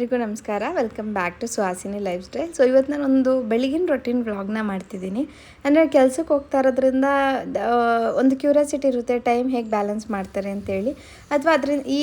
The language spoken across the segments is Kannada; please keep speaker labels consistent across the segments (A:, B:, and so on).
A: ಎಲ್ರಿಗೂ ನಮಸ್ಕಾರ. Welcome back to Suhasini lifestyle so ಇವತ್ತು ನಾನೊಂದು ಬೆಳಗಿನ ರೊಟೀನ್ ವ್ಲಾಗ್ನ ಮಾಡ್ತಿದ್ದೀನಿ. ಅಂದರೆ ಕೆಲಸಕ್ಕೆ ಹೋಗ್ತಾ ಇರೋದ್ರಿಂದ ಒಂದು ಕ್ಯೂರಿಯಾಸಿಟಿ ಇರುತ್ತೆ ಟೈಮ್ ಹೇಗೆ ಬ್ಯಾಲೆನ್ಸ್ ಮಾಡ್ತಾರೆ ಅಂತೇಳಿ. ಅಥವಾ ಅದರಿಂದ ಈ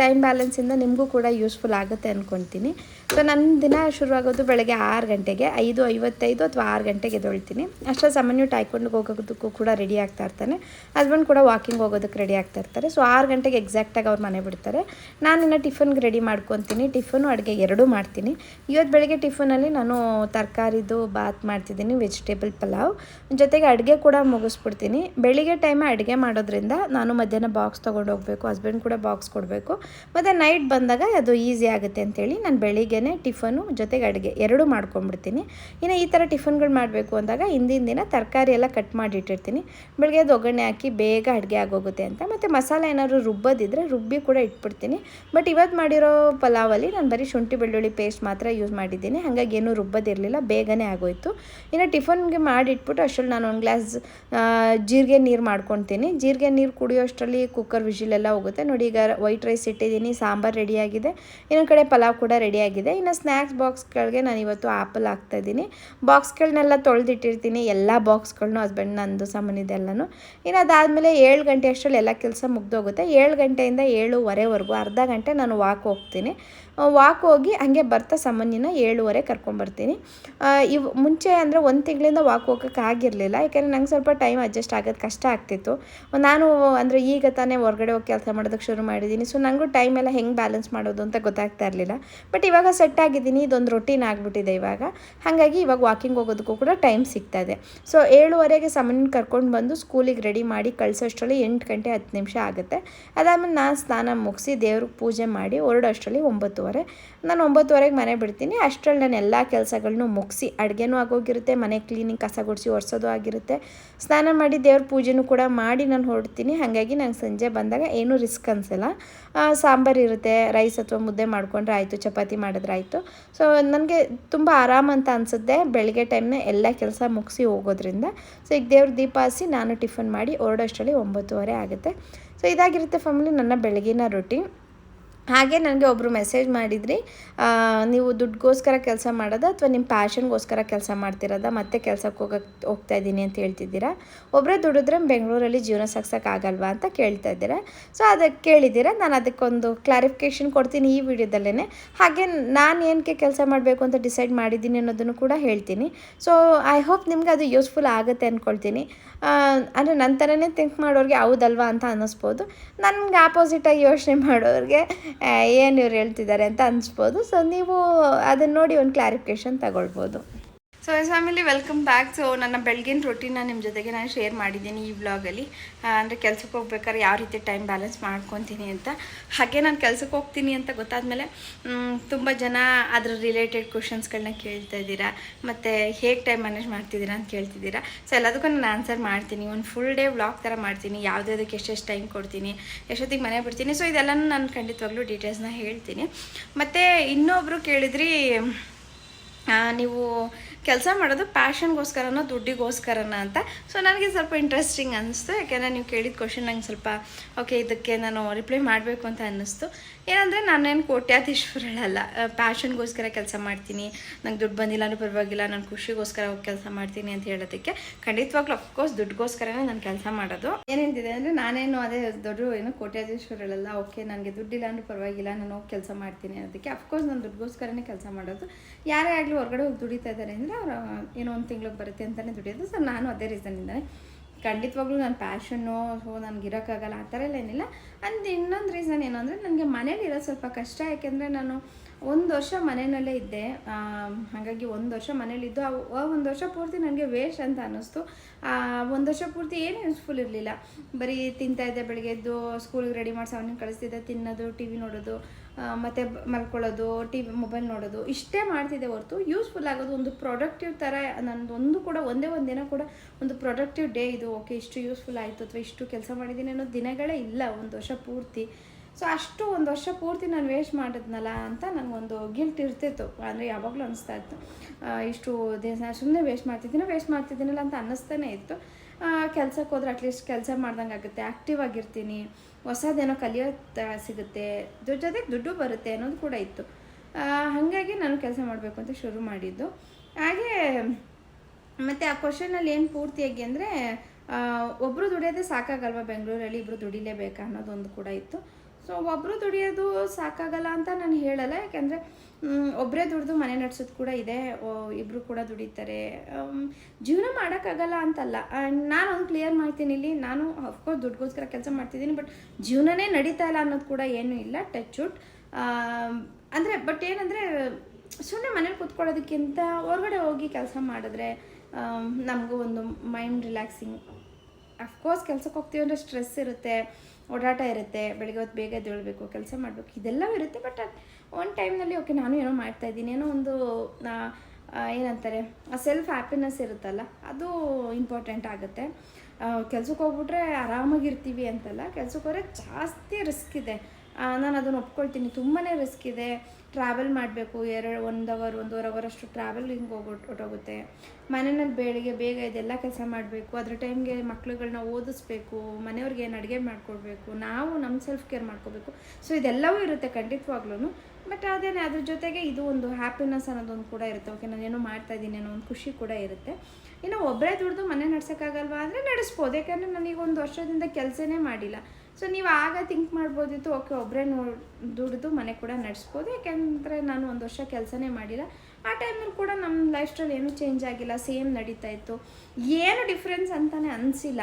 A: ಟೈಮ್ ಬ್ಯಾಲೆನ್ಸಿಂದ ನಿಮಗೂ ಕೂಡ ಯೂಸ್ಫುಲ್ ಆಗುತ್ತೆ ಅಂದ್ಕೊಳ್ತೀನಿ ಸೊ ನನ್ನ ದಿನ ಶುರುವಾಗೋದು ಬೆಳಗ್ಗೆ ಆರು ಗಂಟೆಗೆ, ಐದು ಐವತ್ತೈದು ಅಥವಾ ಆರು ಗಂಟೆಗೆ ಎದ್ದೊಳ್ತೀನಿ. ಅಷ್ಟೇ ಸಾಮಾನ್ಯ ಟಾಯ್ಕೊಂಡು ಹೋಗೋದಕ್ಕೂ ಕೂಡ ರೆಡಿ ಆಗ್ತಾ ಇರ್ತಾನೆ. ಹಸ್ಬೆಂಡ್ ಕೂಡ ವಾಕಿಂಗ್ ಹೋಗೋದಕ್ಕೆ ರೆಡಿ ಆಗ್ತಾ ಇರ್ತಾರೆ. ಸೊ ಆರು ಗಂಟೆಗೆ ಎಕ್ಸಾಕ್ಟಾಗಿ ಅವ್ರು ಮನೆ ಬಿಡ್ತಾರೆ. ನಾನು ಇನ್ನು ಟಿಫನ್ಗೆ ರೆಡಿ ಮಾಡ್ಕೊತೀನಿ. ಟಿಫನು ಅಡುಗೆ ಎರಡೂ ಮಾಡ್ತೀನಿ. ಇವತ್ತು ಬೆಳಗ್ಗೆ ಟಿಫನಲ್ಲಿ ನಾನು ತರಕಾರಿದು, ಬಾತ್ ಮಾಡ್ತಿದ್ದೀನಿ ವೆಜಿಟೇಬಲ್ ಪಲಾವ್. ಜೊತೆಗೆ ಅಡುಗೆ ಕೂಡ ಮುಗಿಸ್ಬಿಡ್ತೀನಿ. ಬೆಳಿಗ್ಗೆ ಟೈಮೇ ಅಡುಗೆ ಮಾಡೋದ್ರಿಂದ ನಾನು ಮಧ್ಯಾಹ್ನ ಬಾಕ್ಸ್ ತೊಗೊಂಡು ಹೋಗಬೇಕು ಹಸ್ಬೆಂಡ್ ಕೂಡ ಬಾಕ್ಸ್ ಕೊಡಬೇಕು. ಮತ್ತು ನೈಟ್ ಬಂದಾಗ ಅದು ಈಸಿ ಆಗುತ್ತೆ ಅಂತೇಳಿ ನಾನು ಬೆಳಿಗ್ಗೆನೇ ಟಿಫನು ಜೊತೆಗೆ ಅಡುಗೆ ಎರಡೂ ಮಾಡ್ಕೊಂಬಿಡ್ತೀನಿ ಇನ್ನು ಈ ಥರ ಟಿಫನ್ಗಳು ಮಾಡಬೇಕು ಅಂದಾಗ ಹಿಂದಿನ ದಿನ ತರಕಾರಿ ಎಲ್ಲ ಕಟ್ ಮಾಡಿ ಇಟ್ಟಿರ್ತೀನಿ. ಬೆಳಗ್ಗೆ ಅದು ಒಗ್ಗರಣೆ ಹಾಕಿ ಬೇಗ ಅಡುಗೆ ಆಗೋಗುತ್ತೆ ಅಂತ. ಮತ್ತು ಮಸಾಲೆ ಏನಾದ್ರು ರುಬ್ಬೋದಿದ್ರೆ ರುಬ್ಬಿ ಕೂಡ ಇಟ್ಬಿಡ್ತೀನಿ. ಬಟ್ ಇವತ್ತು ಮಾಡಿರೋ ಪಲಾವಲ್ಲಿ ನಾನು ಬರೀ ಶುಂಠಿ ಬೆಳ್ಳುಳ್ಳಿ ಪೇಸ್ಟ್ ಮಾತ್ರ ಯೂಸ್ ಮಾಡಿದ್ದೀನಿ. ಹಾಗಾಗಿ ಏನೂ ರುಬ್ಬೋದಿರಲಿಲ್ಲ, ಬೇಗನೆ ಆಗೋಯ್ತು. ಇನ್ನು ಟಿಫನ್ಗೆ ಮಾಡಿ ಇಟ್ಬಿಟ್ಟು ಅಷ್ಟರಲ್ಲಿ ನಾನು ಒಂದು ಗ್ಲಾಸ್ ಜೀರಿಗೆ ನೀರು ಮಾಡ್ಕೊತೀನಿ. ಜೀರಿಗೆ ನೀರು ಕುಡಿಯೋಷ್ಟರಲ್ಲಿ ಕುಕ್ಕರ್ ವಿಜಿಲೆಲ್ಲ ಹೋಗುತ್ತೆ. ನೋಡಿ ಈಗ ವೈಟ್ ರೈಸ್ ಇಟ್ಟಿದ್ದೀನಿ, ಸಾಂಬಾರು ರೆಡಿಯಾಗಿದೆ ಇನ್ನೊಂದು ಕಡೆ ಪಲಾವ್ ಕೂಡ ರೆಡಿಯಾಗಿದೆ ಇನ್ನು ಸ್ನ್ಯಾಕ್ಸ್ ಬಾಕ್ಸ್ಗಳಿಗೆ ನಾನು ಇವತ್ತು ಆ್ಯಪಲ್ ಹಾಕ್ತಾಯಿದ್ದೀನಿ. ಬಾಕ್ಸ್ಗಳನ್ನೆಲ್ಲ ತೊಳೆದಿಟ್ಟಿರ್ತೀನಿ. ಎಲ್ಲ ಬಾಕ್ಸ್ಗಳನ್ನೂ ಹಸ್ಬೆಂಡ್ ನಂದು ಸಾಮಾನ್ಯದೆಲ್ಲನೂ ಇನ್ನು ಅದಾದಮೇಲೆ ಏಳು ಗಂಟೆ ಅಷ್ಟರಲ್ಲಿ ಎಲ್ಲ ಕೆಲಸ ಮುಗ್ದೋಗುತ್ತೆ. ಏಳು ಗಂಟೆಯಿಂದ ಏಳುವರೆವರೆಗೂ ಅರ್ಧ ಗಂಟೆ ನಾನು ವಾಕ್ ಹೋಗ್ತೀನಿ. ವಾಕ್ ಹೋಗಿ ಹಾಗೆ ಬರ್ತಾ ಸಾಮಾನ್ಯನ ಏಳುವರೆ ಕರ್ಕೊಂಬರ್ತೀನಿ. ಇವು ಮುಂಚೆ ಅಂದರೆ ಒಂದು ತಿಂಗಳಿಂದ ವಾಕ್ ಹೋಗೋಕ್ಕೆ ಆಗಿರಲಿಲ್ಲ. ಯಾಕೆಂದರೆ ನಂಗೆ ಸ್ವಲ್ಪ ಟೈಮ್ ಅಡ್ಜಸ್ಟ್ ಆಗೋದು ಕಷ್ಟ ಆಗ್ತಿತ್ತು. ನಾನು ಅಂದರೆ ಈಗ ತಾನೇ ಹೊರಗಡೆ ಹೋಗಿ ಕೆಲಸ ಮಾಡೋದಕ್ಕೆ ಶುರು ಮಾಡಿದ್ದೀನಿ. ಸೊ ನನಗೂ ಟೈಮ್ ಎಲ್ಲ ಹೆಂಗೆ ಬ್ಯಾಲೆನ್ಸ್ ಮಾಡೋದು ಅಂತ ಗೊತ್ತಾಗ್ತಾ ಇರಲಿಲ್ಲ. ಬಟ್ ಇವಾಗ ಸೆಟ್ ಆಗಿದ್ದೀನಿ, ಇದೊಂದು ರೊಟೀನ್ ಆಗಿಬಿಟ್ಟಿದೆ ಇವಾಗ. ಹಾಗಾಗಿ ಇವಾಗ ವಾಕಿಂಗ್ ಹೋಗೋದಕ್ಕೂ ಕೂಡ ಟೈಮ್ ಸಿಗ್ತಾ ಇದೆ. ಸೊ ಏಳುವರೆಗೆ ಸಮನ್ ಕರ್ಕೊಂಡು ಬಂದು ಸ್ಕೂಲಿಗೆ ರೆಡಿ ಮಾಡಿ ಕಳಿಸೋಷ್ಟರಲ್ಲಿ ಎಂಟು ಗಂಟೆ ಹತ್ತು ನಿಮಿಷ ಆಗುತ್ತೆ. ಅದಾದಮೇಲೆ ನಾನು ಸ್ನಾನ ಮುಗಿಸಿ ದೇವ್ರಿಗೆ ಪೂಜೆ ಮಾಡಿ ಹೊರಡೋಷ್ಟರಲ್ಲಿ ಒಂಬತ್ತುವರೆ. ನಾನು ಒಂಬತ್ತುವರೆಗೆ ಮನೆ ಬಿಡ್ತೀನಿ. ಅಷ್ಟರಲ್ಲಿ ನಾನು ಎಲ್ಲ ಕೆಲಸಗಳನ್ನೂ ಮುಗಿಸಿ ಅಡುಗೆನೂ ಆಗೋಗಿರುತ್ತೆ, ಮನೆ ಕ್ಲೀನಿಂಗ್ ಕಸ ಗುಡಿಸಿ ಒರೆಸೋದು ಆಗಿರುತ್ತೆ. ಸ್ನಾನ ಮಾಡಿ ದೇವ್ರ ಪೂಜೆನೂ ಕೂಡ ಮಾಡಿ ನಾನು ಹೊರಡ್ತೀನಿ. ಹಾಗಾಗಿ ನಂಗೆ ಸಂಜೆ ಬಂದಾಗ ಏನೂ ರಿಸ್ಕ್ ಅನಿಸಲ್ಲ ಸಾಂಬಾರು ಇರುತ್ತೆ, ರೈಸ್ ಅಥವಾ ಮುದ್ದೆ ಮಾಡಿಕೊಂಡ್ರೆ ಆಯಿತು, ಚಪಾತಿ ಮಾಡಿದ್ರೆ ಆಯಿತು. ಸೊ ನನಗೆ ತುಂಬ ಆರಾಮ ಅಂತ ಅನಿಸುತ್ತೆ. ಬೆಳಗ್ಗೆ ಟೈಮ್ನ ಎಲ್ಲ ಕೆಲಸ ಮುಗಿಸಿ ಹೋಗೋದ್ರಿಂದ. ಸೊ ಈಗ ದೇವ್ರ ದೀಪ ಹಸಿ ನಾನು ಟಿಫನ್ ಮಾಡಿ, ಹೊರಡೋಷ್ಟರಲ್ಲಿ ಒಂಬತ್ತುವರೆ ಆಗುತ್ತೆ. ಸೊ ಇದಾಗಿರುತ್ತೆ ಫ್ಯಾಮಿಲಿ ನನ್ನ ಬೆಳಗಿನ ರೊಟೀನ್ ಹಾಗೆ ನನಗೆ ಒಬ್ಬರು ಮೆಸೇಜ್ ಮಾಡಿದ್ರಿ ನೀವು ದುಡ್ಡಿಗೋಸ್ಕರ ಕೆಲಸ ಮಾಡೋದ ಅಥವಾ ನಿಮ್ಮ ಪ್ಯಾಷನ್ಗೋಸ್ಕರ ಕೆಲಸ ಮಾಡ್ತಿರೋದ? ಮತ್ತೆ ಕೆಲಸಕ್ಕೆ ಹೋಗಕ್ಕೆ ಹೋಗ್ತಾ ಇದ್ದೀನಿ ಅಂತ ಹೇಳ್ತಿದ್ದೀರಾ? ಒಬ್ಬರೇ ದುಡಿದ್ರೆ ಬೆಂಗಳೂರಲ್ಲಿ ಜೀವನ ಸಾಗ್ಸೋಕ್ಕಾಗಲ್ವಾ ಅಂತ ಕೇಳ್ತಾ ಇದ್ದೀರಾ? ಸೊ ಅದಕ್ಕೆ ಕೇಳಿದ್ದೀರಾ? ನಾನು ಅದಕ್ಕೊಂದು ಕ್ಲಾರಿಫಿಕೇಷನ್ ಕೊಡ್ತೀನಿ ಈ ವಿಡಿಯೋದಲ್ಲೇ ಹಾಗೆ ನಾನು ಏನಕ್ಕೆ ಕೆಲಸ ಮಾಡಬೇಕು ಅಂತ ಡಿಸೈಡ್ ಮಾಡಿದ್ದೀನಿ ಅನ್ನೋದನ್ನು ಕೂಡ ಹೇಳ್ತೀನಿ. ಸೊ ಐ ಹೋಪ್ ನಿಮ್ಗೆ ಅದು ಯೂಸ್ಫುಲ್ ಆಗುತ್ತೆ ಅಂದ್ಕೊಳ್ತೀನಿ ಅಂದರೆ ನನ್ನ ಥರನೇ ಥಿಂಕ್ ಮಾಡೋರಿಗೆ ಹೌದಲ್ವಾ ಅಂತ ಅನ್ನಿಸ್ಬೋದು. ನನಗೆ ಆಪೋಸಿಟಾಗಿ ಯೋಚನೆ ಮಾಡೋರಿಗೆ ಏನು ಇವ್ರು ಹೇಳ್ತಿದ್ದಾರೆ ಅಂತ ಅನಿಸ್ಬೋದು. ಸೊ ನೀವು ಅದನ್ನು ನೋಡಿ ಒಂದು ಕ್ಲಾರಿಫಿಕೇಷನ್ ತಗೊಳ್ಬೋದು. So yes family welcome back so ನನ್ನ ಬೆಳಗಿನ ರೊಟೀನ ನಿಮ್ಮ ಜೊತೆಗೆ ನಾನು ಶೇರ್ ಮಾಡಿದ್ದೀನಿ ಈ ವ್ಲಾಗಲ್ಲಿ ಅಂದರೆ ಕೆಲಸಕ್ಕೆ ಹೋಗ್ಬೇಕಾದ್ರೆ ಯಾವ ರೀತಿ ಟೈಮ್ ಬ್ಯಾಲೆನ್ಸ್ ಮಾಡ್ಕೊತೀನಿ ಅಂತ. ಹಾಗೆ ನಾನು ಕೆಲಸಕ್ಕೆ ಹೋಗ್ತೀನಿ ಅಂತ ಗೊತ್ತಾದಮೇಲೆ ತುಂಬ ಜನ ಅದ್ರ ರಿಲೇಟೆಡ್ ಕ್ವಶನ್ಸ್ಗಳನ್ನ ಕೇಳ್ತಾ ಇದ್ದೀರಾ, ಮತ್ತು ಹೇಗೆ ಟೈಮ್ ಮ್ಯಾನೇಜ್ ಮಾಡ್ತಿದ್ದೀರಾ ಅಂತ ಕೇಳ್ತಿದ್ದೀರಾ. ಸೊ ಎಲ್ಲದಕ್ಕೂ ನಾನು ಆನ್ಸರ್ ಮಾಡ್ತೀನಿ. ಒಂದು ಫುಲ್ ಡೇ ವ್ಲಾಗ್ ಥರ ಮಾಡ್ತೀನಿ. ಯಾವುದ್ಯಾವುದಕ್ಕೆ ಎಷ್ಟೆಷ್ಟು ಟೈಮ್ ಕೊಡ್ತೀನಿ, ಎಷ್ಟೊತ್ತಿಗೆ ಮನೆ ಬಿಡ್ತೀನಿ. ಸೊ ಇದೆಲ್ಲನೂ ನಾನು ಖಂಡಿತವಾಗ್ಲೂ ಡೀಟೇಲ್ಸ್ನ ಹೇಳ್ತೀನಿ. ಮತ್ತು ಇನ್ನೊಬ್ಬರು ಕೇಳಿದ್ರಿ ನೀವು ಕೆಲಸ ಮಾಡೋದು ಪ್ಯಾಷನ್ಗೋಸ್ಕರನೋ ದುಡ್ಡಿಗೋಸ್ಕರನ ಅಂತ. ಸೊ ನನಗೆ ಸ್ವಲ್ಪ ಇಂಟ್ರೆಸ್ಟಿಂಗ್ ಅನ್ನಿಸ್ತು ಯಾಕೆಂದರೆ ನೀವು ಕೇಳಿದ ಕ್ವಶನ್ ನಂಗೆ ಸ್ವಲ್ಪ ಓಕೆ ಇದಕ್ಕೆ ನಾನು ರಿಪ್ಲೈ ಮಾಡಬೇಕು ಅಂತ ಅನ್ನಿಸ್ತು. ಏನಂದರೆ ನಾನೇನು ಕೋಟ್ಯಾಧೀಶ್ವರಳಲ್ಲ. ಪ್ಯಾಷನ್ಗೋಸ್ಕರ ಕೆಲಸ ಮಾಡ್ತೀನಿ. ನಂಗೆ ದುಡ್ಡು ಬಂದಿಲ್ಲ ಅನ್ನೋ ಪರವಾಗಿಲ್ಲ. ನಾನು ಖುಷಿಗೋಸ್ಕರ ಕೆಲಸ ಮಾಡ್ತೀನಿ ಅಂತ ಹೇಳೋದಕ್ಕೆ. ಖಂಡಿತವಾಗ್ಲೂ ಅಫ್ಕೋರ್ಸ್ ದುಡ್ಡುಗೋಸ್ಕರನೇ ನಾನು ಕೆಲಸ ಮಾಡೋದು. ಏನೇನಿದೆ ಅಂದರೆ ನಾನೇನು ಅದೇ ದೊಡ್ಡ ಏನು ಕೋಟ್ಯಾಧೀಶ್ವರಳಲ್ಲ. ಓಕೆ ನನಗೆ ದುಡ್ಡಿಲ್ಲ ಅನ್ನೋ ಪರವಾಗಿಲ್ಲ. ನಾನು ಹೋಗಿ ಕೆಲಸ ಮಾಡ್ತೀನಿ ಅನ್ನೋದಕ್ಕೆ. ಅಫ್ಕೋರ್ಸ್ ನಾನು ದುಡ್ಡುಗೋಸ್ಕರನೇ ಕೆಲಸ ಮಾಡೋದು. ಯಾರೇ ಆಗಲಿ ಹೊರಗಡೆ ಹೋಗಿ ದುಡಿತಾ ಇದ್ದಾರೆ ಅಂದರೆ ಏನೋ ಒಂದು ತಿಂಗ್ಳಿಗೆ ಬರುತ್ತೆ ಅಂತಲೇ ದುಡಿಯೋದು. ಸರ್ ನಾನು ಅದೇ ರೀಸನ್ನಿಂದನೇ ಖಂಡಿತವಾಗ್ಲೂ ನನ್ನ ಪ್ಯಾಷನ್ನು ಸೊ ನನಗೆ ಇರೋಕ್ಕಾಗಲ್ಲ, ಆ ಥರ ಎಲ್ಲ ಏನಿಲ್ಲ. ಅಂದ್ ಇನ್ನೊಂದು ರೀಸನ್ ಏನು ಅಂದರೆ ನನಗೆ ಮನೇಲಿ ಇರೋದು ಸ್ವಲ್ಪ ಕಷ್ಟ, ಯಾಕೆಂದರೆ ನಾನು ಒಂದು ವರ್ಷ ಮನೆಯಲ್ಲೇ ಇದ್ದೆ. ಹಾಗಾಗಿ ಒಂದು ವರ್ಷ ಮನೇಲಿದ್ದು ಆ ಒಂದು ವರ್ಷ ಪೂರ್ತಿ ನನಗೆ ವೇಸ್ಟ್ ಅಂತ ಅನ್ನಿಸ್ತು. ಒಂದು ವರ್ಷ ಪೂರ್ತಿ ಏನು ಯೂಸ್ಫುಲ್ ಇರಲಿಲ್ಲ. ಬರೀ ತಿಂತಾ ಇದ್ದೆ ಬೆಳಗ್ಗೆ ಎದ್ದು ಸ್ಕೂಲ್ಗೆ ರೆಡಿ ಮಾಡಿಸಿ ಅವನಿಗೆ ಕಳಿಸ್ತಿದ್ದೆ. ತಿನ್ನೋದು ಟಿ ವಿ ನೋಡೋದು ಮತ್ತು ಮಲ್ಕೊಳ್ಳೋದು ಟಿ ವಿ ಮೊಬೈಲ್ ನೋಡೋದು, ಇಷ್ಟೇ ಮಾಡ್ತಿದ್ದೆ ಹೊರತು. ಯೂಸ್ಫುಲ್ ಆಗೋದು ಒಂದು ಪ್ರೊಡಕ್ಟಿವ್ ಥರ ನನ್ನದೊಂದು ಕೂಡ, ಒಂದೇ ಒಂದು ದಿನ ಕೂಡ ಒಂದು ಪ್ರೊಡಕ್ಟಿವ್ ಡೇ ಇದು. ಓಕೆ ಇಷ್ಟು ಯೂಸ್ಫುಲ್ ಆಯಿತು ಅಥವಾ ಇಷ್ಟು ಕೆಲಸ ಮಾಡಿದ್ದೀನಿ ಅನ್ನೋ ದಿನಗಳೇ ಇಲ್ಲ ಒಂದು ವರ್ಷ ಪೂರ್ತಿ. ಸೊ ಅಷ್ಟು ಒಂದು ವರ್ಷ ಪೂರ್ತಿ ನಾನು ವೇಸ್ಟ್ ಮಾಡಿದ್ನಲ್ಲ ಅಂತ ನನಗೊಂದು ಗಿಲ್ಟ್ ಇರ್ತಿತ್ತು. ಅಂದರೆ ಯಾವಾಗಲೂ ಅನಿಸ್ತಾ ಇತ್ತು. ಇಷ್ಟು ದಿನ ಸುಮ್ಮನೆ ವೇಸ್ಟ್ ಮಾಡ್ತಿದ್ದೀನೋ ವೇಸ್ಟ್ ಮಾಡ್ತಿದ್ದೀನಲ್ಲ ಅಂತ ಅನ್ನಿಸ್ತಾನೆ ಇತ್ತು. ಕೆಲಸಕ್ಕೆ ಹೋದ್ರೆ ಅಟ್ಲೀಸ್ಟ್ ಕೆಲಸ ಮಾಡ್ದಂಗೆ ಆಗುತ್ತೆ. ಆ್ಯಕ್ಟಿವ್ ಆಗಿರ್ತೀನಿ. ಹೊಸದೇನೋ ಕಲಿಯೋ ಸಿಗುತ್ತೆ. ಜೊತೆಗೆ ದುಡ್ಡು ಬರುತ್ತೆ ಅನ್ನೋದು ಕೂಡ ಇತ್ತು. ಹಾಗಾಗಿ ನಾನು ಕೆಲಸ ಮಾಡಬೇಕು ಅಂತ ಶುರು ಮಾಡಿದ್ದು. ಹಾಗೆ, ಮತ್ತು ಆ ಕ್ವಶನಲ್ಲಿ ಏನು ಪೂರ್ತಿಯಾಗಿ ಅಂದರೆ ಒಬ್ಬರು ದುಡಿಯೋದೇ ಸಾಕಾಗಲ್ವಾ ಬೆಂಗಳೂರಲ್ಲಿ ಇಬ್ಬರು ದುಡಿಲೇಬೇಕಾ ಅನ್ನೋದೊಂದು ಕೂಡ ಇತ್ತು. ಸೊ ಒಬ್ಬರು ದುಡಿಯೋದು ಸಾಕಾಗಲ್ಲ ಅಂತ ನಾನು ಹೇಳಲ್ಲ, ಯಾಕೆಂದರೆ ಒಬ್ಬರೇ ದುಡಿದು ಮನೆ ನಡೆಸೋದು ಕೂಡ ಇದೆ ಇಬ್ಬರು ಕೂಡ ದುಡಿತಾರೆ. ಜೀವನ ಮಾಡೋಕ್ಕಾಗಲ್ಲ ಅಂತಲ್ಲ. ನಾನು ಒಂದು ಕ್ಲಿಯರ್ ಮಾಡ್ತೀನಿ ಇಲ್ಲಿ, ನಾನು ಅಫ್ಕೋರ್ಸ್ ದುಡ್ಗೋಸ್ಕರ ಕೆಲಸ ಮಾಡ್ತಿದ್ದೀನಿ ಬಟ್ ಜೀವನನೇ ನಡೀತಾ ಇಲ್ಲ ಅನ್ನೋದು ಕೂಡ ಏನೂ ಇಲ್ಲ ಟಚ್ ಉಟ್ ಅಂದರೆ ಬಟ್ ಏನಂದರೆ ಸುಮ್ಮನೆ ಮನೇಲಿ ಕೂತ್ಕೊಳ್ಳೋದಕ್ಕಿಂತ ಹೊರಗಡೆ ಹೋಗಿ ಕೆಲಸ ಮಾಡಿದ್ರೆ ನಮಗೂ ಒಂದು ಮೈಂಡ್ ರಿಲ್ಯಾಕ್ಸಿಂಗ್ ಅಫ್ಕೋರ್ಸ್ ಕೆಲಸಕ್ಕೆ ಹೋಗ್ತೀವಿ ಅಂದರೆ ಸ್ಟ್ರೆಸ್ ಇರುತ್ತೆ, ಓಡಾಟ ಇರುತ್ತೆ, ಬೆಳಗ್ಗೆ ಹೊತ್ತು ಬೇಗ ಎದ್ದೇಳಬೇಕು, ಕೆಲಸ ಮಾಡಬೇಕು, ಇದೆಲ್ಲವೂ ಇರುತ್ತೆ ಬಟ್ ಒಂದು ಟೈಮ್ನಲ್ಲಿ ಓಕೆ ನಾನು ಏನೋ ಮಾಡ್ತಾ ಇದ್ದೀನಿ, ಏನೋ ಒಂದು ಏನಂತಾರೆ, ಆ ಸೆಲ್ಫ್ ಹ್ಯಾಪಿನೆಸ್ ಇರುತ್ತಲ್ಲ, ಅದು ಇಂಪಾರ್ಟೆಂಟ್ ಆಗುತ್ತೆ. ಕೆಲಸಕ್ಕೆ ಹೋಗ್ಬಿಟ್ರೆ ಆರಾಮಾಗಿರ್ತೀವಿ ಅಂತಲ್ಲ ಕೆಲಸಕ್ಕೆ ಹೋದ್ರೆ ಜಾಸ್ತಿ ರಿಸ್ಕ್ ಇದೆ. ನಾನು ಅದನ್ನು ಒಪ್ಕೊಳ್ತೀನಿ. ತುಂಬಾ ರಿಸ್ಕ್ ಇದೆ. ಟ್ರಾವೆಲ್ ಮಾಡಬೇಕು. ಎರಡು, ಒಂದು ಅವರ್ ಒಂದೂವರೆ ಅವರ್ ಅಷ್ಟು ಟ್ರಾವೆಲಿಂಗ್ ಹೋಗಿ ಹೊಟ್ಟೋಗುತ್ತೆ ಮನೆಯಲ್ಲಿ ಬೆಳಿಗ್ಗೆ ಬೇಗ ಇದೆಲ್ಲ ಕೆಲಸ ಮಾಡಬೇಕು. ಅದ್ರ ಟೈಮ್ಗೆ ಮಕ್ಳುಗಳನ್ನ ಓದಿಸ್ಬೇಕು. ಮನೆಯವ್ರಿಗೆ ಏನು ಅಡುಗೆ ಮಾಡಿಕೊಡ್ಬೇಕು. ನಾವು ನಮ್ಮ ಸೆಲ್ಫ್ ಕೇರ್ ಮಾಡ್ಕೋಬೇಕು. ಸೊ ಇದೆಲ್ಲವೂ ಇರುತ್ತೆ ಖಂಡಿತವಾಗ್ಲೂ ಬಟ್ ಅದೇನೇ, ಅದ್ರ ಜೊತೆಗೆ ಇದು ಒಂದು ಹ್ಯಾಪಿನೆಸ್ ಅನ್ನೋದೊಂದು ಕೂಡ ಇರುತ್ತೆ. ಓಕೆ ನಾನು ಏನೋ ಮಾಡ್ತಾ ಇದ್ದೀನಿ ಅನ್ನೋ ಒಂದು ಖುಷಿ ಕೂಡ ಇರುತ್ತೆ. ಇನ್ನು ಒಬ್ಬರೇ ದುಡ್ದು ಮನೆ ನಡ್ಸೋಕ್ಕಾಗಲ್ವಾ ಅಂದರೆ ನಡೆಸ್ಬೋದು. ಯಾಕಂದರೆ ನನಗೆ ಒಂದು ವರ್ಷದಿಂದ ಕೆಲಸನೇ ಮಾಡಿಲ್ಲ. ಸೊ ನೀವು ಆಗ ಥಿಂಕ್ ಮಾಡ್ಬೋದಿತ್ತು ಓಕೆ ಒಬ್ಬರೇ ನೋ, ದುಡಿದು ಮನೆ ಕೂಡ ನಡೆಸ್ಬೋದು. ಯಾಕೆಂದರೆ ನಾನು ಒಂದು ವರ್ಷ ಕೆಲಸನೇ ಮಾಡಿಲ್ಲ. ಆ ಟೈಮಲ್ಲಿ ಕೂಡ ನಮ್ಮ ಲೈಫ್ ಸ್ಟೈಲ್ ಏನೂ ಚೇಂಜ್ ಆಗಿಲ್ಲ ಸೇಮ್ ನಡೀತಾ ಇತ್ತು. ಏನು ಡಿಫ್ರೆನ್ಸ್ ಅಂತಲೇ ಅನಿಸಿಲ್ಲ.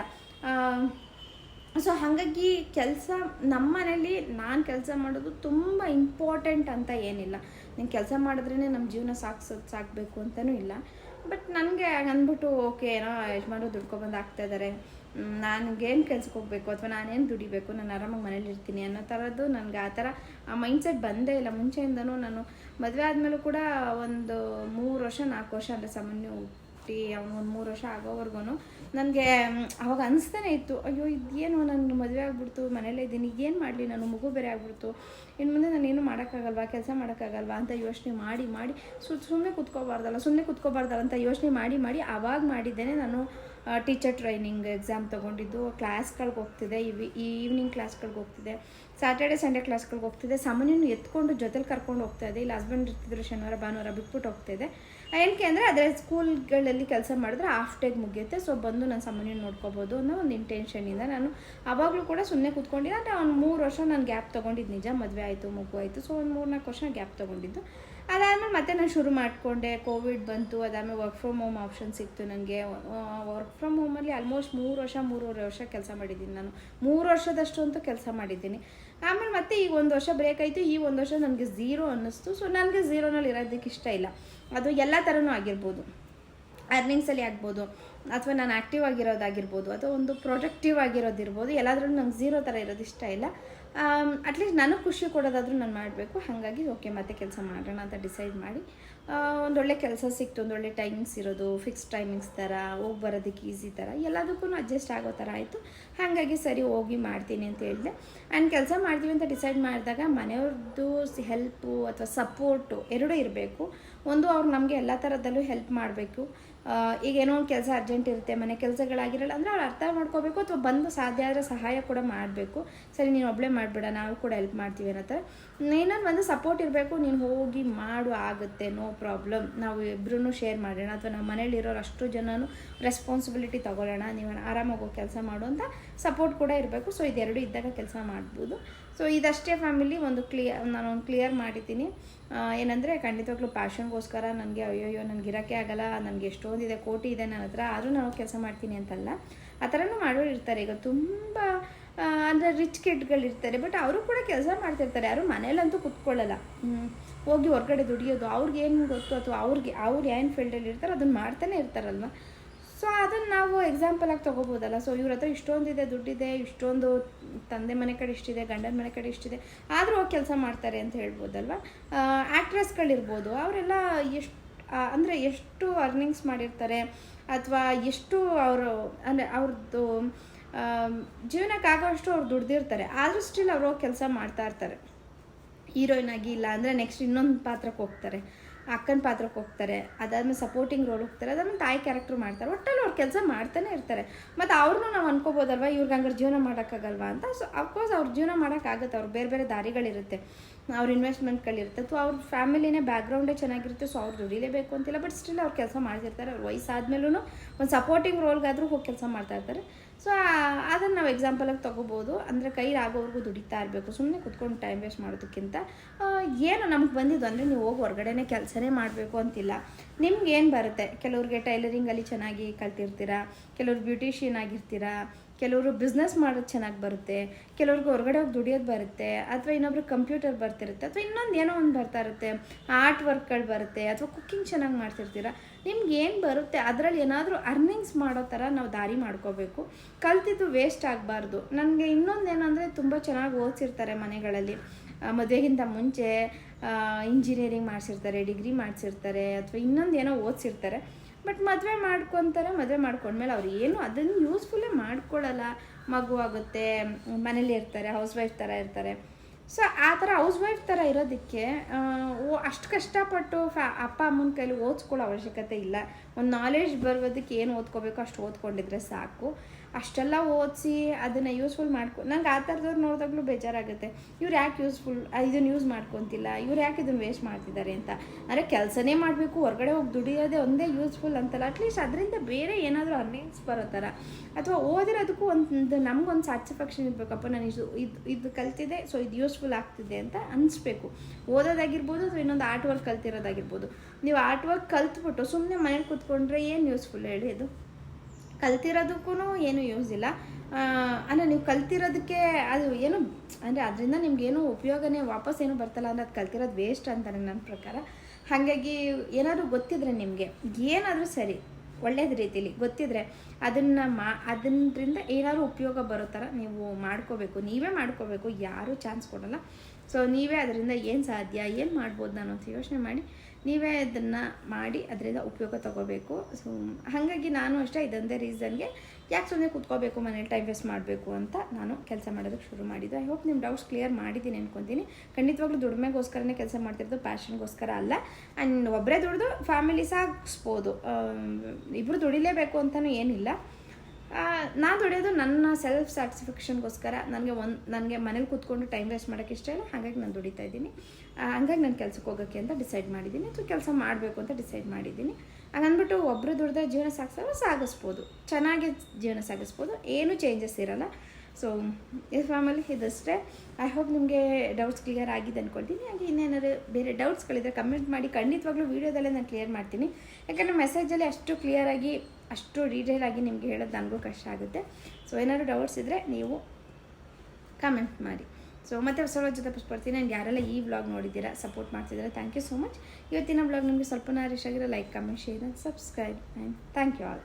A: ಸೊ ಹಾಗಾಗಿ ಕೆಲಸ ನಮ್ಮ ಮನೇಲಿ ನಾನು ಕೆಲಸ ಮಾಡೋದು ತುಂಬ ಇಂಪಾರ್ಟೆಂಟ್ ಅಂತ ಏನಿಲ್ಲ. ನೀನು ಕೆಲಸ ಮಾಡಿದ್ರೇ ನಮ್ಮ ಜೀವನ ಸಾಕ್ಸೋದು ಸಾಕಬೇಕು ಅಂತಲೂ ಇಲ್ಲ. ಬಟ್ ನನಗೆ ಅಂದ್ಬಿಟ್ಟು ಓಕೆ ಏನೋ ಯಜಮಾನರು ದುಡ್ಕೊಬಂದು ಆಗ್ತಾ ಇದ್ದಾರೆ ನನಗೇನು ಕೆಲ್ಸಕ್ಕೆ ಹೋಗಬೇಕು ಅಥವಾ ನಾನೇನು ದುಡಿಬೇಕು, ನಾನು ಆರಾಮಾಗಿ ಮನೇಲಿ ಇರ್ತೀನಿ ಅನ್ನೋ ಥರದ್ದು ನನಗೆ ಆ ಥರ ಆ ಮೈಂಡ್ಸೆಟ್ ಬಂದೇ ಇಲ್ಲ. ಮುಂಚೆಯಿಂದನೂ ನಾನು ಮದುವೆ ಆದಮೇಲೂ ಕೂಡ ಒಂದು ಮೂರು ವರ್ಷ, ನಾಲ್ಕು ವರ್ಷ ಅಂದರೆ ಸಾಮಾನ್ಯ ಹುಟ್ಟಿ ಒಂದು ಮೂರು ವರ್ಷ ಆಗೋವರೆಗೂ ನನಗೆ ಅವಾಗ ಅನಿಸ್ತಾನೆ ಇತ್ತು. ಅಯ್ಯೋ ಇದೇನು ನಾನು ಮದುವೆ ಆಗ್ಬಿಡ್ತು ಮನೇಲೇ ಇದ್ದೀನಿ ಏನು ಮಾಡಲಿ ನಾನು, ಮಗು ಬೇರೆ ಆಗ್ಬಿಡ್ತು. ಇನ್ನು ಮುಂದೆ ನಾನು ಏನು ಮಾಡೋಕ್ಕಾಗಲ್ವಾ, ಕೆಲಸ ಮಾಡೋಕ್ಕಾಗಲ್ವಾ ಅಂತ ಯೋಚನೆ ಮಾಡಿ ಮಾಡಿ ಸು ಸುಮ್ಮನೆ ಕುತ್ಕೋಬಾರ್ದಲ್ಲ ಸುಮ್ಮನೆ ಕುತ್ಕೋಬಾರ್ದಲ್ಲ ಅಂತ ಯೋಚನೆ ಮಾಡಿ ಮಾಡಿ ಆವಾಗ ಮಾಡಿದ್ದೇನೆ ನಾನು. ಟೀಚರ್ ಟ್ರೈನಿಂಗ್ ಎಕ್ಸಾಮ್ ತೊಗೊಂಡಿದ್ದು ಕ್ಲಾಸ್ಗಳಿಗೆ ಹೋಗ್ತಿದೆ, ಇವಿ ಈವ್ನಿಂಗ್ ಕ್ಲಾಸ್ಗಳಿಗೆ ಹೋಗ್ತಿದೆ ಸ್ಯಾಟರ್ಡೆ ಸಂಡೇ ಕ್ಲಾಸ್ಗಳಿಗೆ ಹೋಗ್ತಿದೆ, ಸಾಮಾನ್ಯನ ಎತ್ಕೊಂಡು ಜೊತೆಲಿ ಕರ್ಕೊಂಡು ಹೋಗ್ತಾ ಇದೆ. ಇಲ್ಲಿ ಹಸ್ಬೆಂಡ್ ಇರ್ತಿದ್ರು ಶನಿವಾರ, ಭಾನುವಾರ ಬಿಟ್ಬಿಟ್ಟು ಹೋಗ್ತಿದ್ದೆ ಏನಕ್ಕೆ ಅಂದರೆ ಅದರ ಸ್ಕೂಲ್ಗಳಲ್ಲಿ ಕೆಲಸ ಮಾಡಿದ್ರೆ ಹಾಫ್ ಡೇಗೆ ಮುಗಿಯುತ್ತೆ. ಸೊ ಬಂದು ನಾನು ಸಾಮಾನ್ಯ ನೋಡ್ಕೋಬೋದು ಅನ್ನೋ ಒಂದು ಇಂಟೆನ್ಷನಿಂದ ನಾನು ಆವಾಗಲೂ ಕೂಡ ಸುಮ್ಮನೆ ಕೂತ್ಕೊಂಡಿದ್ದೆ. ಅಂದರೆ ಒಂದು ಮೂರು ವರ್ಷ ನಾನು ಗ್ಯಾಪ್ ತೊಗೊಂಡಿದ್ದು ನಿಜ. ಮದುವೆ ಆಯಿತು, ಮಗು ಆಯಿತು. ಸೊ ಒಂದು ಮೂರು ನಾಲ್ಕು ವರ್ಷ ಗ್ಯಾಪ್ ತೊಗೊಂಡಿದ್ದು. ಅದಾದಮೇಲೆ ಮತ್ತೆ ನಾನು ಶುರು ಮಾಡಿಕೊಂಡೆ. ಕೋವಿಡ್ ಬಂತು. ಅದಾದಮೇಲೆ ವರ್ಕ್ ಫ್ರಮ್ ಹೋಮ್ ಆಪ್ಷನ್ ಸಿಕ್ತು ನನಗೆ ವರ್ಕ್ ಫ್ರಮ್ ಹೋಮಲ್ಲಿ ಆಲ್ಮೋಸ್ಟ್ ಮೂರು ವರ್ಷ, ಮೂರುವರೆ ವರ್ಷ ಕೆಲಸ ಮಾಡಿದ್ದೀನಿ ನಾನು. ಮೂರು ವರ್ಷದಷ್ಟು ಅಂತೂ ಕೆಲಸ ಮಾಡಿದ್ದೀನಿ. ಆಮೇಲೆ ಮತ್ತೆ ಈಗ ಒಂದು ವರ್ಷ ಬ್ರೇಕ್ ಆಯಿತು, ಈ ಒಂದು ವರ್ಷ ನನಗೆ ಝೀರೋ ಅನ್ನಿಸ್ತು. ಸೊ ನನಗೆ ಝೀರೋನಲ್ಲಿ ಇರೋದಕ್ಕೆ ಇಷ್ಟ ಇಲ್ಲ. ಅದು ಎಲ್ಲ ಥರನೂ ಆಗಿರ್ಬೋದು. ಅರ್ನಿಂಗ್ಸಲ್ಲಿ ಆಗ್ಬೋದು, ಅಥವಾ ನಾನು ಆ್ಯಕ್ಟಿವ್ ಆಗಿರೋದಾಗಿರ್ಬೋದು, ಅಥವಾ ಒಂದು ಪ್ರೊಡಕ್ಟಿವ್ ಆಗಿರೋದಿರ್ಬೋದು ಎಲ್ಲಾದ್ರೂ ನಂಗೆ ಝೀರೋ ಥರ ಇರೋದು ಇಷ್ಟ ಇಲ್ಲ. ಅಟ್ಲೀಸ್ಟ್ ನನಗೆ ಖುಷಿ ಕೊಡೋದಾದರೂ ನಾನು ಮಾಡಬೇಕು. ಹಾಗಾಗಿ ಓಕೆ ಮತ್ತೆ ಕೆಲಸ ಮಾಡೋಣ ಅಂತ ಡಿಸೈಡ್ ಮಾಡಿ. ಒಂದೊಳ್ಳೆ ಕೆಲಸ ಸಿಕ್ತು ಒಂದೊಳ್ಳೆ ಟೈಮಿಂಗ್ಸ್ ಇರೋದು ಫಿಕ್ಸ್ ಟೈಮಿಂಗ್ಸ್ ಥರ ಹೋಗಿ ಬರೋದಕ್ಕೆ ಈಸಿ ಥರ ಎಲ್ಲದಕ್ಕೂ ಅಡ್ಜಸ್ಟ್ ಆಗೋ ಥರ ಆಯಿತು. ಹಾಗಾಗಿ ಸರಿ, ಹೋಗಿ ಮಾಡ್ತೀನಿ ಅಂತ ಹೇಳಿದೆ. ಆ್ಯಂಡ್ ಕೆಲಸ ಮಾಡ್ತೀವಿ ಅಂತ ಡಿಸೈಡ್ ಮಾಡಿದಾಗ ಮನೆಯವ್ರದ್ದು ಹೆಲ್ಪು ಅಥವಾ ಸಪೋರ್ಟು ಎರಡೂ ಇರಬೇಕು. ಒಂದು ಅವ್ರು ನಮಗೆ ಎಲ್ಲ ಥರದಲ್ಲೂ ಹೆಲ್ಪ್ ಮಾಡಬೇಕು. ಈಗ ಏನೋ ಒಂದು ಕೆಲಸ ಅರ್ಜೆಂಟ್ ಇರುತ್ತೆ, ಮನೆ ಕೆಲಸಗಳಾಗಿರಲ್ಲ, ಅಂದರೆ ಅವ್ರು ಅರ್ಥ ಮಾಡ್ಕೋಬೇಕು ಅಥವಾ ಬಂದು ಸಾಧ್ಯ ಆದರೆ ಸಹಾಯ ಕೂಡ ಮಾಡಬೇಕು. ಸರಿ, ನೀನು ಒಬ್ಬಳೇ ಮಾಡಿಬಿಡ, ನಾವು ಕೂಡ ಹೆಲ್ಪ್ ಮಾಡ್ತೀವಿ ಅನ್ನೋ ಥರ. ಇನ್ನೊಂದು ಒಂದು ಸಪೋರ್ಟ್ ಇರಬೇಕು, ನೀನು ಹೋಗಿ ಮಾಡು, ಆಗುತ್ತೆ ನೋ ಪ್ರಾಬ್ಲಮ್ ನಾವು ಇಬ್ಬರೂ ಶೇರ್ ಮಾಡೋಣ, ಅಥವಾ ನಮ್ಮ ಮನೇಲಿರೋರು ಅಷ್ಟು ಜನನು ರೆಸ್ಪಾನ್ಸಿಬಿಲಿಟಿ ತೊಗೊಳ್ಳೋಣ, ನೀವು ಆರಾಮಾಗಿ ಕೆಲಸ ಮಾಡು ಅಂತ ಸಪೋರ್ಟ್ ಕೂಡ ಇರಬೇಕು. ಸೊ ಇದೆರಡು ಇದ್ದಾಗ ಕೆಲಸ ಮಾಡ್ಬೋದು. ಸೊ ಇದಷ್ಟೇ ಫ್ಯಾಮಿಲಿ ಒಂದು ಕ್ಲಿಯರ್ ನಾನು ಒಂದು ಕ್ಲಿಯರ್ ಮಾಡಿದ್ದೀನಿ ಏನಂದರೆ ಖಂಡಿತವಾಗ್ಲೂ ಪ್ಯಾಷನ್ಗೋಸ್ಕರ ನನಗೆ ಅಯ್ಯೋಯ್ಯೋ, ನನಗೆ ಇರೋಕ್ಕೆ ಆಗಲ್ಲ, ನನಗೆ ಎಷ್ಟೊಂದಿದೆ ಕೋಟಿ ಇದೆ ನನ್ನ ಹತ್ರ, ಆದರೂ ನಾನು ಕೆಲಸ ಮಾಡ್ತೀನಿ ಅಂತಲ್ಲ. ಆ ಥರನೂ ಮಾಡೋರು ಇರ್ತಾರೆ. ಈಗ ತುಂಬ ಅಂದರೆ ರಿಚ್ ಕಿಡ್ಗಳಿರ್ತಾರೆ ಬಟ್ ಅವರು ಕೂಡ ಕೆಲಸ ಮಾಡ್ತಿರ್ತಾರೆ. ಯಾರು ಮನೇಲಂತೂ ಕುತ್ಕೊಳ್ಳಲ್ಲ. ಹೋಗಿ ಹೊರಗಡೆ ದುಡಿಯೋದು, ಅವ್ರಿಗೆ ಏನು ಗೊತ್ತು, ಅಥವಾ ಅವ್ರಿಗೆ, ಅವ್ರು ಏನು ಫೀಲ್ಡಲ್ಲಿ ಇರ್ತಾರೆ ಅದನ್ನು ಮಾಡ್ತಾನೆ ಇರ್ತಾರಲ್ವ? ಸೊ ಅದನ್ನು ನಾವು ಎಕ್ಸಾಂಪಲ್ ಆಗಿ ತೊಗೋಬೋದಲ್ಲ. ಸೊ ಇವ್ರ ಹತ್ರ ಇಷ್ಟೊಂದಿದೆ, ದುಡ್ಡಿದೆ, ಇಷ್ಟೊಂದು ತಂದೆ ಮನೆ ಕಡೆ ಇಷ್ಟಿದೆ, ಗಂಡನ ಮನೆ ಕಡೆ ಇಷ್ಟಿದೆ, ಆದರೂ ಅವ್ರು ಕೆಲಸ ಮಾಡ್ತಾರೆ ಅಂತ ಹೇಳ್ಬೋದಲ್ವ? ಆ್ಯಕ್ಟ್ರೆಸ್ಗಳಿರ್ಬೋದು ಅವರೆಲ್ಲ ಎಷ್ಟು ಅಂದರೆ ಎಷ್ಟು ಅರ್ನಿಂಗ್ಸ್ ಮಾಡಿರ್ತಾರೆ, ಅಥವಾ ಎಷ್ಟು ಅವರು, ಅಂದರೆ ಅವ್ರದ್ದು ಜೀವನಕ್ಕಾಗೋಷ್ಟು ಅವ್ರು ದುಡ್ದಿರ್ತಾರೆ. ಆದರೂ ಸ್ಟಿಲ್ ಅವರು ಕೆಲಸ ಮಾಡ್ತಾ ಇರ್ತಾರೆ. ಹೀರೋಯಿನ್ ಆಗಿ ಇಲ್ಲ ಅಂದರೆ ನೆಕ್ಸ್ಟ್ ಇನ್ನೊಂದು ಪಾತ್ರಕ್ಕೆ ಹೋಗ್ತಾರೆ. ಅಕ್ಕನ ಪಾತ್ರಕ್ಕೆ ಹೋಗ್ತಾರೆ, ಅದಾದ್ಮೇಲೆ ಸಪೋರ್ಟಿಂಗ್ ರೋಲ್ ಹೋಗ್ತಾರೆ, ಅದಾದ್ಮೇಲೆ ತಾಯಿ ಕ್ಯಾರೆಕ್ಟರ್ ಮಾಡ್ತಾರೆ. ಒಟ್ಟಲ್ಲಿ ಅವ್ರು ಕೆಲಸ ಮಾಡ್ತಾನೆ ಇರ್ತಾರೆ. ಮತ್ತು ಅವ್ರನ್ನೂ ನಾವು ಅನ್ಕೋಬೋದಲ್ವ, ಇವ್ರಿಗೆ ಹಂಗಾರೆ ಜೀವನ ಮಾಡೋಕ್ಕಾಗಲ್ವಾ ಅಂತ? ಸೊ ಅಫ್ಕೋರ್ಸ್ ಅವ್ರ ಜೀವನ ಮಾಡೋಕ್ಕಾಗುತ್ತೆ. ಅವ್ರು ಬೇರೆ ಬೇರೆ ದಾರಿಗಳಿರುತ್ತೆ. ಅವ್ರ ಇನ್ವೆಸ್ಟ್ಮೆಂಟ್ಗಳಿರುತ್ತೆ ಅಥವಾ ಅವ್ರ ಫ್ಯಾಮಿಲಿನೇ ಬ್ಯಾಕ್ಗ್ರೌಂಡೇ ಚೆನ್ನಾಗಿರುತ್ತೆ. ಸೊ ಅವ್ರು ದುಡಿಲೇಬೇಕು ಅಂತಿಲ್ಲ. ಬಟ್ ಸ್ಟಿಲ್ ಅವ್ರು ಕೆಲಸ ಮಾಡ್ತಿರ್ತಾರೆ. ಅವ್ರ ವಯಸ್ಸಾದ್ಮೇಲೂ ಒಂದು ಸಪೋರ್ಟಿಂಗ್ ರೋಲ್ಗಾದರೂ ಹೋಗಿ ಕೆಲಸ ಮಾಡ್ತಾ ಇರ್ತಾರೆ. ಸೊ ಅದನ್ನು ನಾವು ಎಕ್ಸಾಂಪಲಾಗಿ ತೊಗೋಬೋದು. ಅಂದರೆ ಕೈಲಾಗೋವರೆಗೂ ದುಡಿತಾ ಇರಬೇಕು. ಸುಮ್ಮನೆ ಕುತ್ಕೊಂಡು ಟೈಮ್ ವೇಸ್ಟ್ ಮಾಡೋದಕ್ಕಿಂತ ಏನು ನಮ್ಗೆ ಬಂದಿದ್ದು ಅಂದರೆ ನೀವು ಹೋಗಿ ಹೊರಗಡೆನೇ ಕೆಲಸನೇ ಮಾಡಬೇಕು ಅಂತಿಲ್ಲ. ನಿಮ್ಗೆ ಏನು ಬರುತ್ತೆ? ಕೆಲವ್ರಿಗೆ ಟೈಲರಿಂಗಲ್ಲಿ ಚೆನ್ನಾಗಿ ಕಲ್ತಿರ್ತೀರಾ? ಕೆಲವ್ರು ಬ್ಯೂಟಿಷಿಯನ್ ಆಗಿರ್ತೀರಾ? ಕೆಲವರು ಬಿಸ್ನೆಸ್ ಮಾಡೋದು ಚೆನ್ನಾಗಿ ಬರುತ್ತೆ. ಕೆಲವ್ರಿಗೆ ಹೊರಗಡೆ ಹೋಗಿ ದುಡಿಯೋದು ಬರುತ್ತೆ. ಅಥವಾ ಇನ್ನೊಬ್ರು ಕಂಪ್ಯೂಟರ್ ಬರ್ತಿರುತ್ತೆ. ಅಥವಾ ಇನ್ನೊಂದು ಏನೋ ಒಂದು ಬರ್ತಾ ಇರುತ್ತೆ. ಆರ್ಟ್ ವರ್ಕ್ಗಳು ಬರುತ್ತೆ. ಅಥವಾ ಕುಕ್ಕಿಂಗ್ ಚೆನ್ನಾಗಿ ಮಾಡ್ತಿರ್ತೀರ? ನಿಮ್ಗೆ ಏನು ಬರುತ್ತೆ? ಅದರಲ್ಲಿ ಏನಾದರೂ ಅರ್ನಿಂಗ್ಸ್ ಮಾಡೋ ಥರ ನಾವು ದಾರಿ ಮಾಡ್ಕೋಬೇಕು. ಕಲ್ತಿದ್ದು ವೇಸ್ಟ್ ಆಗಬಾರ್ದು. ನನಗೆ ಇನ್ನೊಂದು ಏನಂದರೆ ತುಂಬ ಚೆನ್ನಾಗಿ ಓದಿಸಿರ್ತಾರೆ ಮನೆಗಳಲ್ಲಿ. ಮದುವೆಗಿಂತ ಮುಂಚೆ ಇಂಜಿನಿಯರಿಂಗ್ ಮಾಡಿಸಿರ್ತಾರೆ ಡಿಗ್ರಿ ಮಾಡಿಸಿರ್ತಾರೆ, ಅಥವಾ ಇನ್ನೊಂದು ಏನೋ ಓದಿಸಿರ್ತಾರೆ. ಬಟ್ ಮದುವೆ ಮಾಡ್ಕೊತಾರೆ, ಮದುವೆ ಮಾಡ್ಕೊಂಡ್ಮೇಲೆ ಅವ್ರು ಏನು ಅದನ್ನು ಯೂಸ್ಫುಲ್ಲೇ ಮಾಡ್ಕೊಳ್ಳಲ್ಲ ಮಗು ಆಗುತ್ತೆ, ಮನೇಲಿ ಇರ್ತಾರೆ ಹೌಸ್ ವೈಫ್ ಥರ ಇರ್ತಾರೆ. ಸೊ ಆ ಥರ ಹೌಸ್ ವೈಫ್ ಥರ ಇರೋದಕ್ಕೆ ಅಷ್ಟು ಕಷ್ಟಪಟ್ಟು ಫ್ಯಾ ಅಪ್ಪ ಅಮ್ಮನ ಕೈಲಿ ಓದಿಸ್ಕೊಳ್ಳೋ ಅವಶ್ಯಕತೆ ಇಲ್ಲ. ಒಂದು ನಾಲೆಡ್ಜ್ ಬರೋದಕ್ಕೆ ಏನು ಓದ್ಕೋಬೇಕು ಅಷ್ಟು ಓದ್ಕೊಂಡಿದ್ರೆ ಸಾಕು. ಅಷ್ಟೆಲ್ಲ ಓದಿಸಿ ಅದನ್ನು ಯೂಸ್ಫುಲ್ ಮಾಡ್ಕೊ ನಂಗೆ ಆ ಥರದವ್ರು ನೋಡಿದಾಗಲೂ ಬೇಜಾರಾಗುತ್ತೆ. ಇವ್ರು ಯಾಕೆ ಯೂಸ್ಫುಲ್ ಇದನ್ನು ಯೂಸ್ ಮಾಡ್ಕೊತಿಲ್ಲ, ಇವ್ರು ಯಾಕೆ ಇದನ್ನು ವೇಸ್ಟ್ ಮಾಡ್ತಿದ್ದಾರೆ ಅಂತ. ಅಂದರೆ ಕೆಲಸನೇ ಮಾಡಬೇಕು, ಹೊರಗಡೆ ಹೋಗಿ ದುಡಿಯೋದೇ ಒಂದೇ ಯೂಸ್ಫುಲ್ ಅಂತಲ್ಲ. ಅಟ್ಲೀಸ್ಟ್ ಅದರಿಂದ ಬೇರೆ ಏನಾದರೂ ಅರ್ನಿಂಗ್ಸ್ ಬರೋ ಥರ. ಅಥವಾ ಓದಿರೋದಕ್ಕೂ ಒಂದು ನಮಗೊಂದು ಸ್ಯಾಟಿಸ್ಫ್ಯಾಕ್ಷನ್ ಇರಬೇಕಪ್ಪ. ನಾನು ಇದು ಇದು ಇದು ಕಲ್ತಿದೆ ಸೊ ಇದು ಯೂಸ್ಫುಲ್ ಆಗ್ತಿದೆ ಅಂತ ಅನಿಸ್ಬೇಕು. ಓದೋದಾಗಿರ್ಬೋದು ಅಥವಾ ಇನ್ನೊಂದು ಆರ್ಟ್ ವರ್ಕ್ ಕಲ್ತಿರೋದಾಗಿರ್ಬೋದು. ನೀವು ಆರ್ಟ್ ವರ್ಕ್ ಕಲ್ತ್ಬಿಟ್ಟು ಸುಮ್ಮನೆ ಮನೇಲಿ ಕೂತ್ಕೊಂಡ್ರೆ ಏನು ಯೂಸ್ಫುಲ್ ಹೇಳಿ ಇದು ಕಲ್ತಿರೋದಕ್ಕೂ ಏನು ಯೂಸ್ ಇಲ್ಲ. ಅಂದರೆ ನೀವು ಕಲ್ತಿರೋದಕ್ಕೆ ಅದು ಏನು, ಅಂದರೆ ಅದರಿಂದ ನಿಮ್ಗೇನು ಉಪಯೋಗನೇ ವಾಪಸ್ ಏನು ಬರ್ತಲ್ಲ ಅಂದರೆ ಅದು ಕಲ್ತಿರೋದು ವೇಸ್ಟ್ ಅಂತಾನೆ ನನ್ನ ಪ್ರಕಾರ. ಹಾಗಾಗಿ ಏನಾದರೂ ಗೊತ್ತಿದ್ರೆ ನಿಮಗೆ. ಏನಾದರೂ ಸರಿ. ಒಳ್ಳೇದು ರೀತಿಲಿ. ಗೊತ್ತಿದ್ರೆ ಅದನ್ನು ಮಾ ಅದರಿಂದ ಏನಾದ್ರು ಉಪಯೋಗ ಬರೋ ಥರ ನೀವು ಮಾಡ್ಕೋಬೇಕು. ನೀವೇ ಮಾಡ್ಕೋಬೇಕು. ಯಾರೂ ಚಾನ್ಸ್ ಕೊಡಲ್ಲ. ಸೊ ನೀವೇ ಅದರಿಂದ ಏನು ಸಾಧ್ಯ, ಏನು ಮಾಡ್ಬೋದು ನಾನು ಅಂತ ಯೋಚನೆ ಮಾಡಿ, ನೀವೇ ಅದನ್ನು ಮಾಡಿ, ಅದರಿಂದ ಉಪಯೋಗ ತಗೋಬೇಕು. ಸೊ ಹಾಗಾಗಿ ನಾನು ಅಷ್ಟೇ ಇದೊಂದೇ ರೀಸನ್ಗೆ ಯಾಕೆ ಸುಮ್ಮನೆ ಕೂತ್ಕೋಬೇಕು ಮನೇಲಿ ಟೈಮ್ ವೇಸ್ಟ್ ಮಾಡಬೇಕು ಅಂತ ನಾನು ಕೆಲಸ ಮಾಡೋದಕ್ಕೆ ಶುರು ಮಾಡಿದ್ದು. ಐ ಹೋಪ್ ನಿಮ್ಮ ಡೌಟ್ಸ್ ಕ್ಲಿಯರ್ ಮಾಡಿದ್ದೀನಿ ಅನ್ಕೊತೀನಿ. ಖಂಡಿತವಾಗ್ಲೂ ದುಡಿಮೆಗೋಸ್ಕರನೇ ಕೆಲಸ ಮಾಡ್ತಿರೋದು ಪ್ಯಾಷನ್ಗೋಸ್ಕರ ಅಲ್ಲ. ಆ್ಯಂಡ್ ಒಬ್ಬರೇ ದುಡಿದು ಫ್ಯಾಮಿಲಿ ಸಾಗಿಸ್ಬೋದು ಇಬ್ಬರು ದುಡಿಲೇಬೇಕು ಅಂತಲೂ ಏನಿಲ್ಲ. ನಾನು ದುಡಿಯೋದು ನನ್ನ ಸೆಲ್ಫ್ ಸ್ಯಾಟಿಸ್ಫ್ಯಾಕ್ಷನ್ಗೋಸ್ಕರ ನನಗೆ ಒಂದು, ನನಗೆ ಮನೇಲಿ ಕೂತ್ಕೊಂಡು ಟೈಮ್ ವೇಸ್ಟ್ ಮಾಡೋಕ್ಕೆ ಇಷ್ಟ ಇಲ್ಲ. ಹಾಗಾಗಿ ನಾನು ದುಡಿತಾ ಇದ್ದೀನಿ. ಹಂಗಾಗಿ ನಾನು ಕೆಲಸಕ್ಕೆ ಹೋಗೋಕ್ಕೆ ಅಂತ ಡಿಸೈಡ್ ಮಾಡಿದ್ದೀನಿ. ಅಥವಾ ಕೆಲಸ ಮಾಡಬೇಕು ಅಂತ ಡಿಸೈಡ್ ಮಾಡಿದ್ದೀನಿ. ಹಂಗಂದ್ಬಿಟ್ಟು ಒಬ್ಬರು ದುಡ್ದ ಜೀವನ ಸಾಗಿಸೋ ಸಾಗಿಸ್ಬೋದು. ಚೆನ್ನಾಗಿ ಜೀವನ ಸಾಗಿಸ್ಬೋದು. ಏನೂ ಚೇಂಜಸ್ ಇರಲ್ಲ. ಸೊ ಈ ಫ್ಯಾಮಿಲಿ ಇದಷ್ಟೇ. ಐ ಹೋಪ್ ನಿಮಗೆ ಡೌಟ್ಸ್ ಕ್ಲಿಯರ್ ಆಗಿದೆ ಅಂದ್ಕೊಳ್ತೀನಿ ಹಾಗೆ ಇನ್ನೇನಾದ್ರು ಬೇರೆ ಡೌಟ್ಸ್ಗಳಿದ್ರೆ ಕಮೆಂಟ್ ಮಾಡಿ. ಖಂಡಿತವಾಗ್ಲೂ ವೀಡಿಯೋದಲ್ಲೇ ನಾನು ಕ್ಲಿಯರ್ ಮಾಡ್ತೀನಿ. ಯಾಕಂದರೆ ಮೆಸೇಜಲ್ಲಿ ಅಷ್ಟು ಕ್ಲಿಯರಾಗಿ ಅಷ್ಟು ಡೀಟೇಲ್ ಆಗಿ ನಿಮಗೆ ಹೇಳೋದು ನನಗೂ ಕಷ್ಟ ಆಗುತ್ತೆ. ಸೊ ಏನಾದರೂ ಡೌಟ್ಸ್ ಇದ್ದರೆ ನೀವು ಕಮೆಂಟ್ ಮಾಡಿ. ಸೊ ಮತ್ತೆ ಹೊಸ ಜೊತೆ ಬರ್ತೀನಿ ಆ್ಯಂಡ್ ಯಾರೆಲ್ಲ ಈ ವ್ಲಾಗ್ ನೋಡಿದ್ದೀರಾ ಸಪೋರ್ಟ್ ಮಾಡ್ತಿದ್ದೀರಾ ಥ್ಯಾಂಕ್ ಯು ಸೊ ಮಚ್ ಇವತ್ತಿನ ವ್ಲಾಗ್ ನಿಮಗೆ ಸ್ವಲ್ಪ ನಾರಿಶ್ ಆಗಿರೋ like comment share and subscribe and thank you all